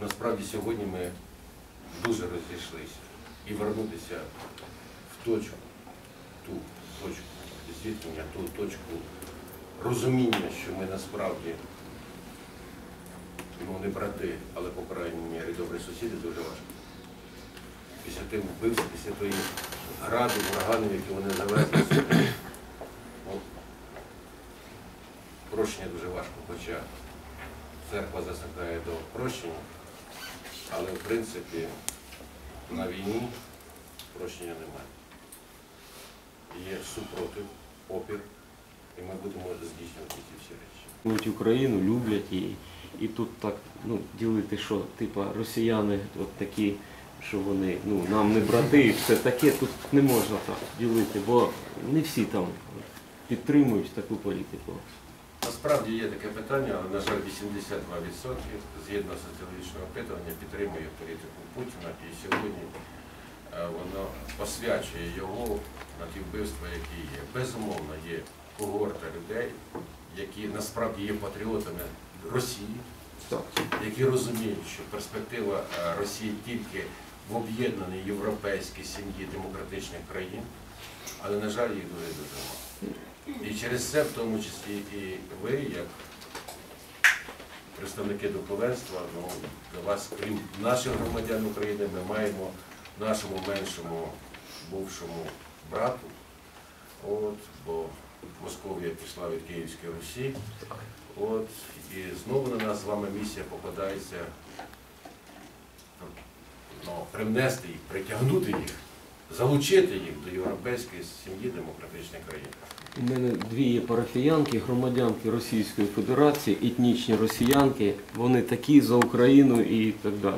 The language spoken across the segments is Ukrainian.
насправді сьогодні ми дуже розійшлися і вернутися в точку, ту точку зіткнення, ту точку розуміння, що ми насправді ну, не брати, але по крайній мірі добрі сусіди дуже важко. Після тих вбивств, після тої гради, ураганів, які вони завезли. Ну, прощення дуже важко, хоча церква закликає до прощення, але в принципі на війні прощення немає. Є супротив, опір, і ми будемо здійснювати ці всі речі. Люблять Україну, люблять її. І тут так ну, ділити, що типа росіяни от такі, що вони ну, нам не брати, і все таке, тут не можна так ділити, бо не всі там підтримують таку політику. Насправді є таке питання, але, на жаль, 82% згідно соціологічного опитування підтримує політику Путіна і сьогодні е, воно освячує його на ті вбивства, які є. Безумовно, є когорта людей, які насправді є патріотами Росії, які розуміють, що перспектива е, Росії тільки в об'єднаній європейській сім'ї демократичних країн, але, на жаль, їх дуже дуже мало. Через це, в тому числі і ви, як представники духовенства, ну, для вас, крім наших громадян України, ми маємо нашому меншому бувшому брату, от, бо Московія пішла від Київської Русі. От, і знову на нас з вами місія покладається ну, привнести їх, притягнути їх, залучити їх до європейської сім'ї демократичних країн. У мене дві є парафіянки, громадянки Російської Федерації, етнічні росіянки, вони такі за Україну і так далі.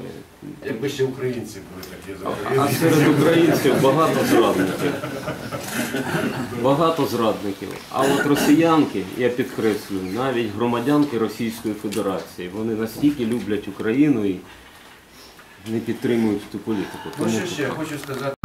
Якби ще українці були такі з А, а серед українців багато зрадників. Багато зрадників. А от росіянки, я підкреслюю, навіть громадянки Російської Федерації, вони настільки люблять Україну і не підтримують ту політику. Ну що ще, я хочу сказати.